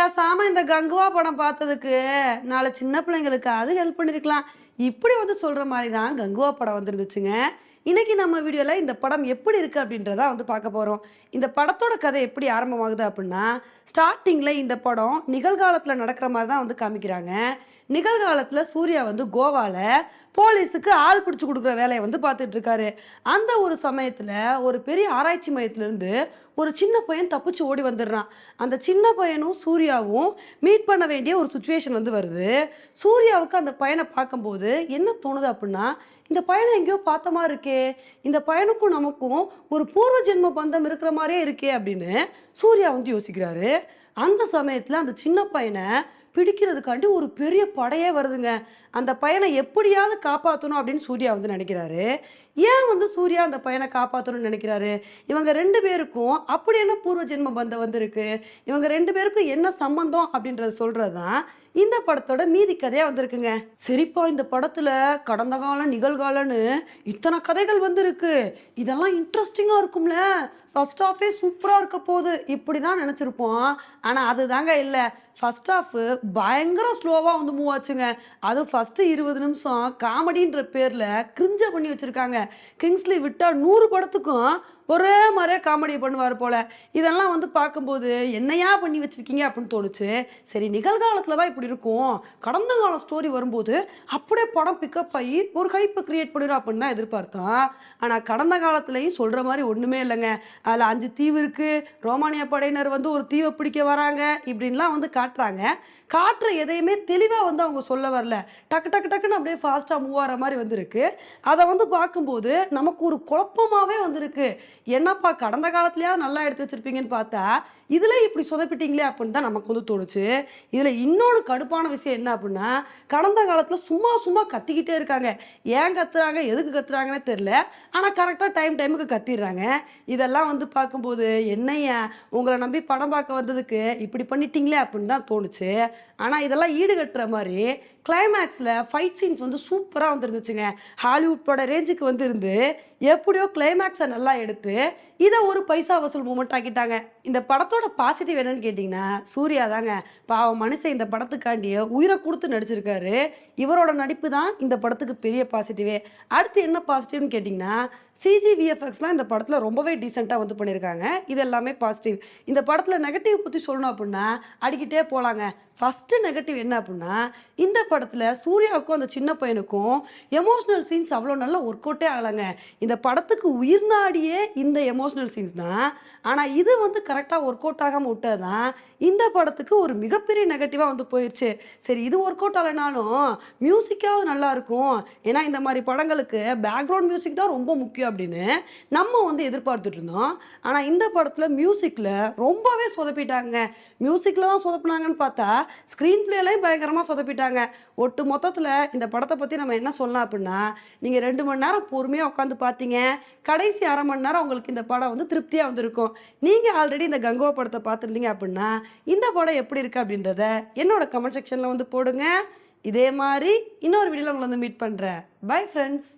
பேசாம இந்த கங்குவா படம் பார்த்ததுக்கு நாளை சின்ன பிள்ளைங்களுக்கு அது ஹெல்ப் பண்ணிருக்கலாம். இப்படி வந்து சொல்ற மாதிரி தான் கங்குவா படம் வந்துருந்துச்சுங்க. இன்னைக்கு நம்ம வீடியோல இந்த படம் எப்படி இருக்கு அப்படின்றத வந்து பார்க்க போறோம். இந்த படத்தோட கதை எப்படி ஆரம்பமாகுது அப்படின்னா ஸ்டார்டிங்ல இந்த படம் நிகழ்காலத்துல நடக்கிற மாதிரி தான் வந்து காமிக்கிறாங்க. நிகழ்காலத்தில் சூர்யா வந்து கோவால போலீஸுக்கு ஆள் பிடிச்சி கொடுக்குற வேலையை வந்து பார்த்துட்டு இருக்காரு. அந்த ஒரு சமயத்தில் ஒரு பெரிய ஆராய்ச்சி மையத்துல இருந்து ஒரு சின்ன பையன் தப்பிச்சு ஓடி வந்துடுறான். அந்த சின்ன பையனும் சூர்யாவும் மீட் பண்ண வேண்டிய ஒரு சுச்சுவேஷன் வந்து வருது. சூர்யாவுக்கு அந்த பையனை பார்க்கும்போது என்ன தோணுது அப்படின்னா இந்த பையனை எங்கேயோ பார்த்த மாதிரி இருக்கே இந்த பையனுக்கும் நமக்கும் ஒரு பூர்வ ஜென்ம பந்தம் இருக்கிற மாதிரியே இருக்கே அப்படின்னு சூர்யா வந்து யோசிக்கிறாரு. அந்த சமயத்தில் அந்த சின்ன பையனை பிடிக்கிறதுக்காண்டி ஒரு பெரிய படையே வருதுங்க. அந்த பையனை எப்படியாவது காப்பாற்றணும் அப்படின்னு சூர்யா வந்து நினைக்கிறாரு. ஏன் வந்து சூர்யா அந்த பையனை காப்பாற்றணும்னு நினைக்கிறாரு? இவங்க ரெண்டு பேருக்கும் அப்படி என்ன பூர்வ ஜென்ம பந்தம் வந்திருக்கு? இவங்க ரெண்டு பேருக்கும் என்ன சம்பந்தம் அப்படின்றத சொல்கிறது தான் இந்த படத்தோட மீதி கதையாக வந்திருக்குங்க. சரிப்பா இந்த படத்தில் கடந்த காலம் நிகழ்காலம்னு இத்தனை கதைகள் வந்திருக்கு. இதெல்லாம் இன்ட்ரெஸ்டிங்காக இருக்கும்ல. ஃபஸ்ட் ஹாஃபே சூப்பராக இருக்க போகுது. இப்படி தான் நினச்சிருப்போம். ஆனால் அதுதாங்க இல்லை. ஃபர்ஸ்ட் ஆஃப் பயங்கர ஸ்லோவாக வந்து மூவ் ஆச்சுங்க. அதுவும் ஃபஸ்ட்டு இருபது நிமிஷம் காமெடின்ற பேரில் கிரிஞ்ச பண்ணி வச்சுருக்காங்க. கிங்ஸ்லி விட்டால் நூறு படத்துக்கும் ஒரே மாதிரியே காமெடி பண்ணுவார் போல. இதெல்லாம் வந்து பார்க்கும்போது என்னையா பண்ணி வச்சிருக்கீங்க அப்படின்னு தோணுச்சு. சரி நிகழ்காலத்தில் தான் இப்படி இருக்கும். கடந்த கால ஸ்டோரி வரும்போது அப்படியே படம் பிக்கப் ஆகி ஒரு ஹைப்பை கிரியேட் பண்ணிடும் அப்படின்னு தான் எதிர்பார்த்தான் ஆனால் கடந்த காலத்துலேயும் சொல்கிற மாதிரி ஒன்றுமே இல்லைங்க. அதில் அஞ்சு தீவு இருக்குது ரோமானிய படையினர் வந்து ஒரு தீவை பிடிக்க வராங்க இப்படின்லாம் வந்து காட்டுறாங்க. காட்டுற எதையுமே தெளிவாக வந்து அவங்க சொல்ல வரல. டக்கு டக்கு டக்குன்னு அப்படியே ஃபாஸ்ட்டாக மூவ் ஆகிற மாதிரி வந்திருக்கு. அதை வந்து பார்க்கும்போது நமக்கு ஒரு குழப்பமாகவே வந்திருக்கு. என்னப்பா கடந்த காலத்துலயாவது நல்லா எடுத்து வச்சிருப்பீங்கன்னு பார்த்தா இதில் இப்படி சொதப்பிட்டீங்களே அப்படின்னு தான் நமக்கு வந்து தோணுச்சு. இதில் இன்னொன்று கடுப்பான விஷயம் என்ன அப்படின்னா கடந்த காலத்தில் சும்மா சும்மா கத்திக்கிட்டே இருக்காங்க. ஏன் கத்துறாங்க? எதுக்கு கத்துறாங்கன்னே தெரில ஆனால் கரெக்டாக டைம் டைமுக்கு கத்திடுறாங்க. இதெல்லாம் வந்து பார்க்கும்போது என்னையா உங்களை நம்பி படம் பார்க்க வந்ததுக்கு இப்படி பண்ணிட்டீங்களே அப்படின்னு தான் தோணுச்சு. ஆனால் இதெல்லாம் ஈடுகட்டுற மாதிரி கிளைமேக்ஸில் ஃபைட் சீன்ஸ் வந்து சூப்பராக வந்துருந்துச்சுங்க. ஹாலிவுட் பட ரேஞ்சுக்கு வந்து இருந்து எப்படியோ கிளைமேக்ஸை நல்லா எடுத்து இதை ஒரு பைசா வசூல் மூமெண்ட் ஆக்கிட்டாங்க. இந்த படத்தோட பாசிட்டிவ் என்னன்னு கேட்டிங்கன்னா சூர்யா தாங்க பாவம் மனுஷன் இந்த படத்துக்காண்டிய உயிரை கொடுத்து நடிச்சிருக்காரு. இவரோட நடிப்பு தான் இந்த படத்துக்கு பெரிய பாசிட்டிவே அடுத்து என்ன பாசிட்டிவ்னு கேட்டிங்கன்னா சிஜி விஎஃப்எக்ஸ்லாம் இந்த படத்தில் ரொம்பவே டீசெண்டாக வந்து பண்ணியிருக்காங்க இது எல்லாமே பாசிட்டிவ் இந்த படத்தில் நெகட்டிவ் பற்றி சொல்லணும் அப்படின்னா அடிக்கிட்டே போகலாங்க ஃபஸ்ட்டு நெகட்டிவ் என்ன அப்படின்னா இந்த படத்தில் சூர்யாவுக்கும் அந்த சின்ன பையனுக்கும் எமோஷ்னல் சீன்ஸ் அவ்வளோ நல்லா ஒர்க் அவுட்டே ஆகலைங்க. இந்த படத்துக்கு உயிர்நாடியே இந்த எமோஷ்னல் சீன்ஸ் தான். ஆனால் இது வந்து கரெக்டாக ஒர்க் அவுட் ஆகாமல் விட்டது தான் இந்த படத்துக்கு ஒரு மிகப்பெரிய நெகட்டிவாக வந்து போயிடுச்சு சரி இது ஒர்க் அவுட் ஆகலைனாலும் மியூசிக்காவது நல்லா இருக்கும் ஏன்னா இந்த மாதிரி படங்களுக்கு பேக்ரவுண்ட் மியூசிக் தான் ரொம்ப முக்கியம் அப்படின்னு நம்ம வந்து எதிர்பார்த்துட்டு இருந்தோம். ஆனால் இந்த படத்தில் மியூசிக்கில் ரொம்பவே சொதப்பிட்டாங்க. மியூசிக்கில் தான் சொதப்புனாங்கன்னு பார்த்தா ஸ்க்ரீன் பிளேலையும் பயங்கரமாக சொதப்பிட்டாங்க. ஒட்டு மொத்தத்தில் இந்த படத்தை பற்றி நம்ம என்ன சொல்லலாம் அப்படின்னா நீங்கள் ரெண்டு மணி நேரம் பொறுமையாக உட்காந்து பார்த்தீங்க. கடைசி அரை மணி நேரம் உங்களுக்கு இந்த படம் வந்து திருப்தியாக வந்திருக்கும். நீங்கள் ஆல்ரெடி இந்த கங்கோ படத்தை பார்த்துருந்தீங்க அப்படின்னா இந்த படம் எப்படி இருக்குது அப்படின்றத என்னோட கமெண்ட் செக்ஷனில் வந்து போடுங்க. இதே மாதிரி இன்னொரு வீடியோவில் உங்களை வந்து மீட் பண்ணுறேன் பை ஃப்ரெண்ட்ஸ்